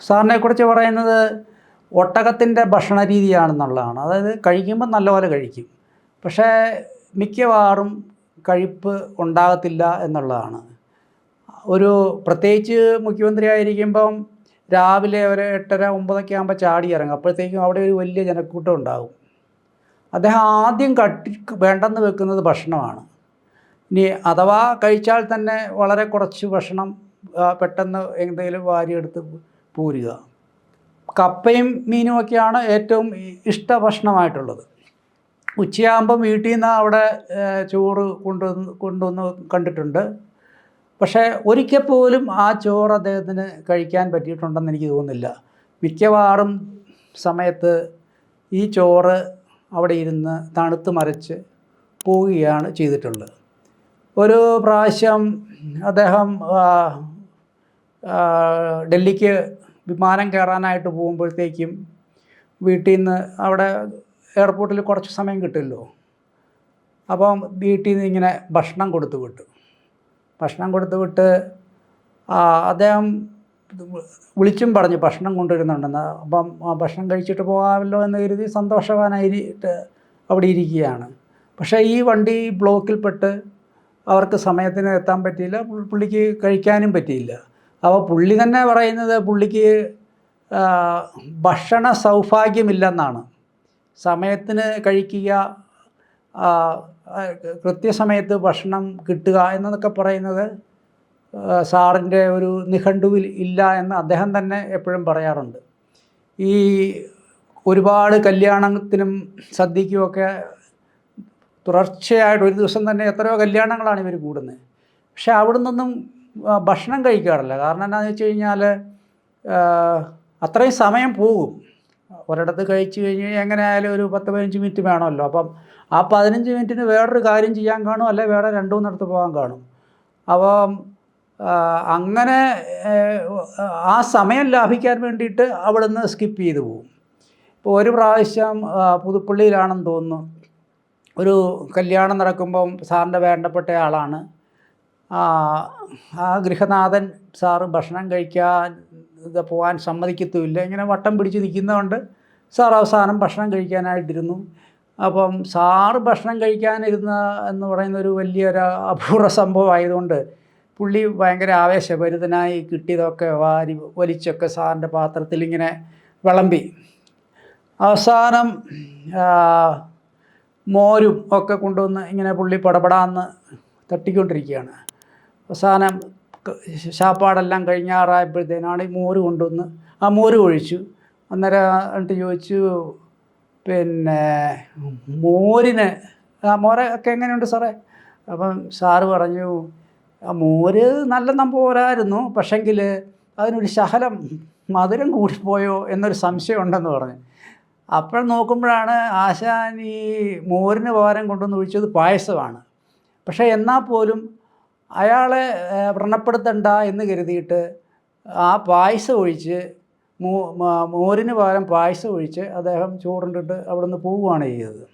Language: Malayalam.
സാറിനെക്കുറിച്ച് പറയുന്നത് ഒട്ടകത്തിന്റെ ഭക്ഷണ രീതിയാണെന്നുള്ളതാണ് അതായത് കഴിക്കുമ്പോൾ നല്ലപോലെ കഴിക്കും. പക്ഷേ മിക്കവാറും കഴിപ്പ് ഉണ്ടാകത്തില്ല എന്നുള്ളതാണ്. ഒരു പ്രത്യേകിച്ച് മുഖ്യമന്ത്രി ആയിരിക്കുമ്പം രാവിലെ ഒരു എട്ടര ഒമ്പതൊക്കെ ആകുമ്പോൾ ചാടി ഇറങ്ങും. അപ്പോഴത്തേക്കും അവിടെ ഒരു വലിയ ജനക്കൂട്ടം ഉണ്ടാകും. അദ്ദേഹം ആദ്യം കട്ടി വേണ്ടെന്ന് വെക്കുന്നത് ഭക്ഷണമാണ്. ഇനി അഥവാ കഴിച്ചാൽ തന്നെ വളരെ കുറച്ച് ഭക്ഷണം പെട്ടെന്ന് എന്തെങ്കിലും വാരിയെടുത്ത് പൂരുക. കപ്പയും മീനും ഒക്കെയാണ് ഏറ്റവും ഇഷ്ട ഭക്ഷണമായിട്ടുള്ളത് ഉച്ചയാകുമ്പം വീട്ടിൽ നിന്ന് അവിടെ ചോറ് കൊണ്ടുവന്ന് കൊണ്ടുവന്ന് കണ്ടിട്ടുണ്ട്. പക്ഷേ ഒരിക്കൽ പോലും ആ ചോറ് അദ്ദേഹത്തിന് കഴിക്കാൻ പറ്റിയിട്ടുണ്ടെന്ന് എനിക്ക് തോന്നുന്നില്ല. മിക്കവാറും സമയത്ത് ഈ ചോറ് അവിടെ ഇരുന്ന് തണുത്ത് മറിച്ച് പോവുകയാണ് ചെയ്തിട്ടുള്ളത്. ഒരു പ്രാവശ്യം അദ്ദേഹം ഡൽഹിക്ക് വിമാനം കയറാനായിട്ട് പോകുമ്പോഴത്തേക്കും വീട്ടിൽ നിന്ന് അവിടെ എയർപോർട്ടിൽ കുറച്ച് സമയം കിട്ടുമല്ലോ അപ്പം വീട്ടിൽ നിന്ന് ഇങ്ങനെ ഭക്ഷണം കൊടുത്തു വിട്ടു. ഭക്ഷണം കൊടുത്തു വിട്ട് അദ്ദേഹം വിളിച്ചും പറഞ്ഞു ഭക്ഷണം കൊണ്ടുവരുന്നുണ്ടെന്ന്. അപ്പം ഭക്ഷണം കഴിച്ചിട്ട് പോകാമല്ലോ എന്ന് കരുതി സന്തോഷവാനായിട്ട് അവിടെ ഇരിക്കുകയാണ്. പക്ഷേ ഈ വണ്ടി ബ്ലോക്കിൽപ്പെട്ട് അവർക്ക് സമയത്തിന് എത്താൻ പറ്റിയില്ല പുള്ളിക്ക് കഴിക്കാനും പറ്റിയില്ല. അപ്പോൾ പുള്ളി തന്നെ പറയുന്നത് പുള്ളിക്ക് ഭക്ഷണ സൗഭാഗ്യമില്ലെന്നാണ്. സമയത്തിന് കഴിക്കുക കൃത്യസമയത്ത് ഭക്ഷണം കിട്ടുക എന്നൊക്കെ പറയുന്നത് സാറിന്റെ ഒരു നിഘണ്ടുവിൽ ഇല്ല എന്ന് അദ്ദേഹം തന്നെ എപ്പോഴും പറയാറുണ്ട്. ഈ ഒരുപാട് കല്യാണത്തിനും സദ്യക്കുമൊക്കെ തുടർച്ചയായിട്ട് ഒരു ദിവസം തന്നെ എത്രയോ കല്യാണങ്ങളാണ് ഇവർ കൂടുന്നത്. പക്ഷേ അവിടെ നിന്നൊന്നും ആ, ഭക്ഷണം കഴിക്കാറില്ല. കാരണം എന്താണെന്ന് വെച്ച് കഴിഞ്ഞാൽ അത്രയും സമയം പോകും. ഒരിടത്ത് കഴിച്ച് കഴിഞ്ഞ് കഴിഞ്ഞാൽ എങ്ങനെ ആയാലും ഒരു പത്ത് പതിനഞ്ച് മിനിറ്റ് വേണമല്ലോ. അപ്പം ആ പതിനഞ്ച് മിനിറ്റിന് വേറൊരു കാര്യം ചെയ്യാൻ കാണും അല്ലെ വേറെ രണ്ടു മൂന്നിടത്ത് പോകാൻ കാണും. അപ്പം അങ്ങനെ ആ സമയം ലാഭിക്കാൻ വേണ്ടിയിട്ട് അവിടെ നിന്ന് സ്കിപ്പ് ചെയ്ത് പോകും. ഇപ്പോൾ ഒരു പ്രാവശ്യം പുതുപ്പള്ളിയിലാണെന്ന് തോന്നുന്നു. ഒരു കല്യാണം നടക്കുമ്പം സാറിന്റെ വേണ്ടപ്പെട്ട ആളാണ്. ആ ഗൃഹനാഥൻ സാറ് ഭക്ഷണം കഴിക്കാൻ ഇത് പോകാൻ സമ്മതിക്കത്തുമില്ല. ഇങ്ങനെ വട്ടം പിടിച്ച് നിൽക്കുന്നതുകൊണ്ട് സാർ അവസാനം ഭക്ഷണം കഴിക്കാനായിട്ടിരുന്നു. അപ്പം സാറ് ഭക്ഷണം കഴിക്കാനിരുന്ന എന്ന് പറയുന്ന ഒരു വലിയൊരു അപൂർവ സംഭവമായതുകൊണ്ട് പുള്ളി ഭയങ്കര ആവേശഭരിതനായി കിട്ടിയതൊക്കെ വാരി വലിച്ചൊക്കെ സാറിന്റെ പാത്രത്തിൽ ഇങ്ങനെ വിളമ്പി. അവസാനം മോരും ഒക്കെ കൊണ്ടുവന്ന് ഇങ്ങനെ പുള്ളി പടപടാന്ന് തട്ടിക്കൊണ്ടിരിക്കുകയാണ്. അവസാനം ശാപ്പാടെല്ലാം കഴിഞ്ഞാറായപ്പോഴത്തേനാണ് ഈ മോര് കൊണ്ടുവന്ന് ആ മോര് ഒഴിച്ചു. അന്നേരം എന്നിട്ട് ചോദിച്ചു പിന്നെ മോരിന് ആ മോരൊക്കെ എങ്ങനെയുണ്ട് സാറേ? അപ്പം സാറ് പറഞ്ഞു ആ മോര് നല്ല നമ്പോരായിരുന്നു പക്ഷെങ്കിൽ അതിനൊരു ശകലം മധുരം കൂടിപ്പോയോ എന്നൊരു സംശയം ഉണ്ടെന്ന് പറഞ്ഞു. അപ്പോൾ നോക്കുമ്പോഴാണ് ആശാൻ ഈ മോരിന് പകരം കൊണ്ടുവന്ന് ഒഴിച്ചത് പായസമാണ്. പക്ഷേ എന്നാൽ പോലും അയാളെ വ്രണപ്പെടുത്തണ്ട എന്ന് കരുതിയിട്ട് ആ പായസം ഒഴിച്ച് മ- മോരിന് പകരം പായസം ഒഴിച്ച് അദ്ദേഹം ചോറുണ്ടിട്ട് അവിടെ നിന്ന് പോവുകയാണ് ചെയ്തത്.